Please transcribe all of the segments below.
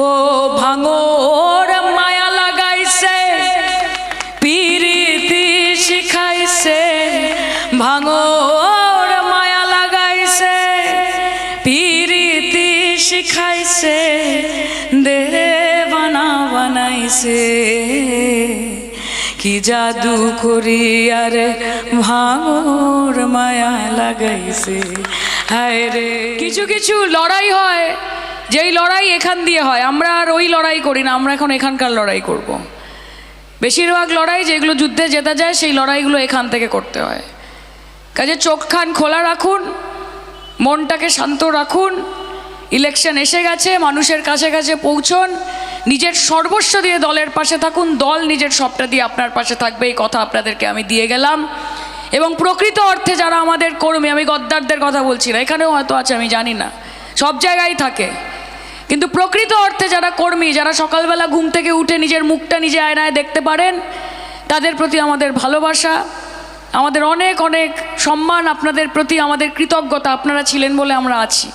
ও ভাঙোর মায়া লাগাইছে, পিরিতি শিখাইছে, ভাঙোর মায়া লাগাইছে, পিরিতি শিখাইছে দেহে বানা বানাইছে। কি জাদু করি আরে ভাঙোর মায়া লাগাইছে হায় রে কিছু কিছু লড়াই হয়। যেই লড়াই এখান দিয়ে হয়, আমরা আর ওই লড়াই করি না, আমরা এখন এখানকার লড়াই করব। বেশিরভাগ লড়াই যেগুলো যুদ্ধে জেতা যায়, সেই লড়াইগুলো এখান থেকে করতে হয়। কাজে চোখ খান খোলা রাখুন, মনটাকে শান্ত রাখুন, ইলেকশন এসে গেছে, মানুষের কাছে কাছে পৌঁছন, নিজের সর্বস্ব দিয়ে দলের পাশে থাকুন, দল নিজের সবটা দিয়ে আপনার পাশে থাকবে, এই কথা আপনাদেরকে আমি দিয়ে গেলাম। এবং প্রকৃত অর্থে যারা আমাদের কর্মী, আমি গদ্দারদের কথা বলছি না, এখানেও হয়তো আছে, আমি জানি না, সব জায়গায় থাকে। কিন্তু প্রকৃত অর্থে যারা কর্মী, যারা সকালবেলা ঘুম থেকে উঠে নিজের মুখটা নিজে আয়নায় দেখতে পারেন, তাদের প্রতি আমাদের ভালোবাসা, আমাদের অনেক অনেক সম্মান, আপনাদের প্রতি আমাদের কৃতজ্ঞতা, আপনারা ছিলেন বলে আমরা আছি।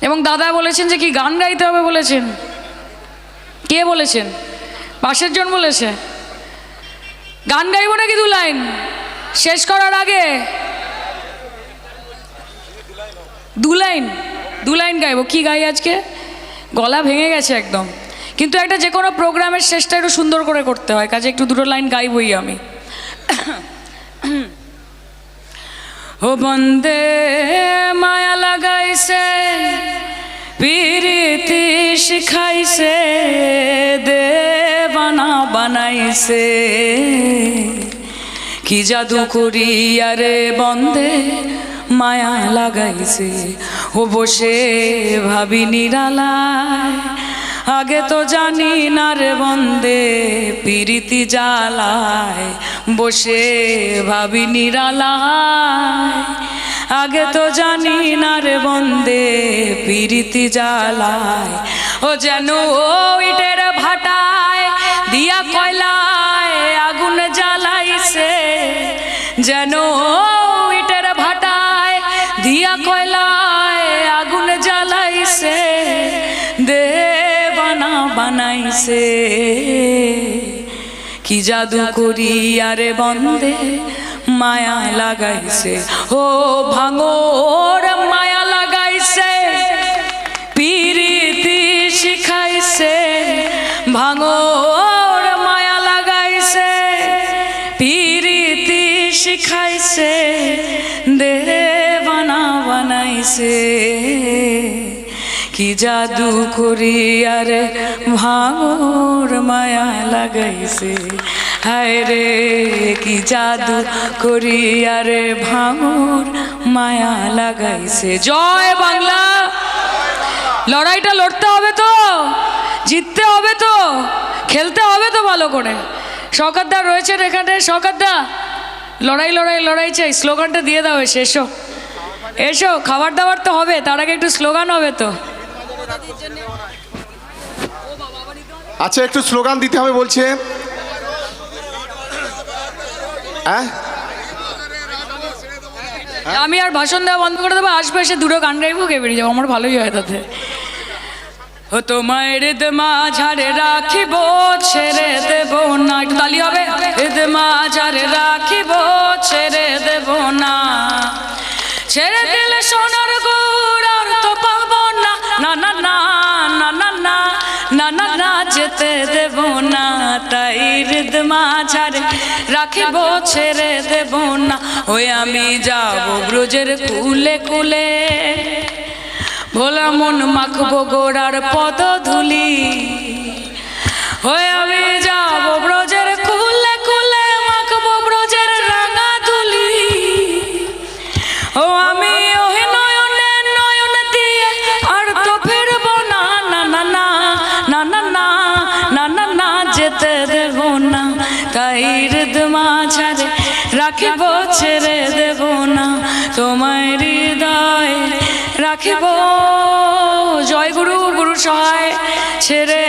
এবং দাদা বলেছেন যে কি গান গাইতে হবে বলেছেন? কে বলেছেন? পাশের জন বলেছে। গান গাইব নাকি দু লাইন? শেষ করার আগে? দু লাইন দু লাইন গাইবো। কি গাই আজকে? গলা ভেঙে গেছে একদম। কিন্তু একটা যে কোনো প্রোগ্রামের শেষটা একটু সুন্দর করে করতে হয়, কাজে একটু দুটো লাইন গাইবই আমি। ও বন্দে মায়া লাগাইছে, পিরিতি শিখাইছে, দেবানা বানাইছে। কি জাদু করি আরে বন্দে মায়া লাগাইছে। ও বসে ভাবি নিরালায়। আগে তো জানি না রে বন্দে, পিরিতি জ্বালায়। বসে ভাবি নিরালায়। আগে তো জানি না রে বন্দে, পিরিতি জ্বালায়। ও যেন ও ভাটায় দিয়া কয়লায়, আগুন জ্বালাইছে। যেন ও বানাইছে। কি জাদু করি আরে বন্দে, মায়া লাগাইছে। ও ভাঙোর, মায়া লাগাইছে। পিরিতি শিখাইছে। ভাঙোর, মায়া লাগাইছে। পিরিতি শিখাইছে। দেবানা বানাইছে। কি জাদু করি আরে ভাঙোর মায়া লাগাইছে। হায় রে, কি জাদু করি আরে ভাঙোর মায়া লাগাইছে। জয় বাংলা। লড়াইটা লড়তে হবে তো, জিততে হবে তো, খেলতে হবে তো ভালো করে। শওকতদা রয়েছেন এখানে। শওকতদা লড়াই লড়াই লড়াই চাই। স্লোগানটা দিয়ে দাও, এসো। এসো, খাবার দাবার তো হবে, তার আগে একটু স্লোগান হবে তো। আচ্ছা একটু স্লোগান দিতে হবে বলছে। হ্যাঁ? আমি আর ভাষণ দেওয়া বন্ধ করে দেবো আসবে এসে দুটো গান গাইবো কে বেরিয়ে যাব আমার ভালোই হয় তাতে। ও তোমার মা ঝাড়ে রাখিব ছেড়ে দেব না একটু তালি হবে। মা ঝাড়ে রাখিব তাই হৃদ মাঝারে রাখিব, ছেড়ে দেব না। ওই আমি যাব ব্রজের কুলে কুলে। ভোলা মন মাখবো গোড়ার পদ ধুলি ছেড়ে দেব না। তোমার হৃদয় রাখিব। জয় গুরু গুরু সহায়, ছেড়ে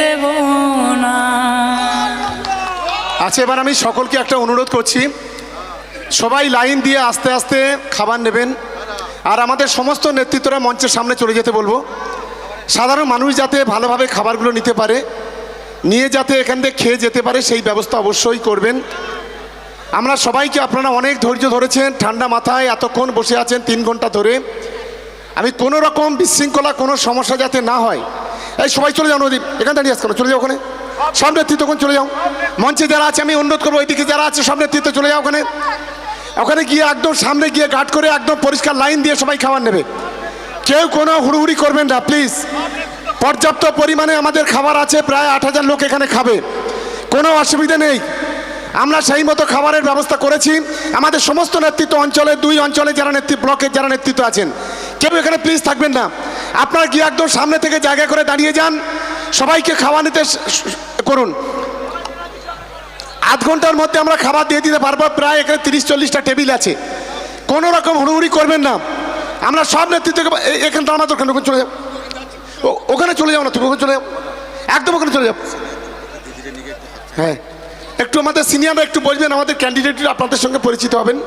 দেব না। আচ্ছা এবার আমি সকলকে একটা অনুরোধ করছি। সবাই লাইন দিয়ে আস্তে আস্তে খাবার নেবেন। আর আমাদের সমস্ত নেতৃত্বরা মঞ্চের সামনে চলে যেতে বলব। সাধারণ মানুষ যাতে ভালোভাবে খাবারগুলো নিতে পারে, নিয়ে যাতে এখান থেকে খেয়ে যেতে পারে, সেই ব্যবস্থা অবশ্যই করবেন। আমরা সবাইকে আপনারা অনেক ধৈর্য ধরেছেন, ঠান্ডা মাথায় এতক্ষণ বসে আছেন তিন ঘণ্টা ধরে। আমি কোনো রকম বিশৃঙ্খলা, কোনো সমস্যা যাতে না হয়। এই সবাই চলে যাও নদী এখান দাঁড়িয়ে আসতো চলে যাও ওখানে। সব নেতৃত্ব ওখানে চলে যাও। মঞ্চে যারা আছে, আমি অনুরোধ করব, ওইদিকে যারা আছে সব নেতৃত্ব চলে যাও ওখানে। ওখানে গিয়ে একদম সামনে গিয়ে গার্ড করে একদম পরিষ্কার লাইন দিয়ে সবাই খাবার নেবে। কেউ কোনো হুড়ুহুড়ি করবেন না, প্লিজ। পর্যাপ্ত পরিমাণে আমাদের খাবার আছে, প্রায় আট হাজার লোক এখানে খাবে। কোনো অসুবিধা নেই। আমরা সেই মতো খাবারের ব্যবস্থা করেছি। আমাদের সমস্ত নেতৃত্ব অঞ্চলে, দুই অঞ্চলে যারা নেতৃত্ব ব্লকের যারা নেতৃত্ব আছেন, কেউ এখানে প্লিজ থাকবেন না। আপনারা গিয়ে একদম সামনে থেকে জায়গা করে দাঁড়িয়ে যান। সবাইকে খাওয়া নিতে করুন। আধ ঘণ্টার মধ্যে আমরা খাবার দিয়ে দিতে পারব। প্রায় এখানে তিরিশ, চল্লিশটা টেবিল আছে। কোনো রকম হুড়ুহুড়ি করবেন না। আমরা সব নেতৃত্বকে এখান থেকে আমাদের ওখানে ওখানে চলে যাও। ওখানে চলে যাও না তুমি, ওখানে চলে যাও। একদম ওখানে চলে যাও। হ্যাঁ। একটু আমাদের সিনিয়ররা একটু বলবেন আমাদের ক্যান্ডিডেট আপনাদের সঙ্গে পরিচিত হবেন।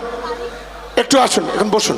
একটু আসুন, এখন বসুন।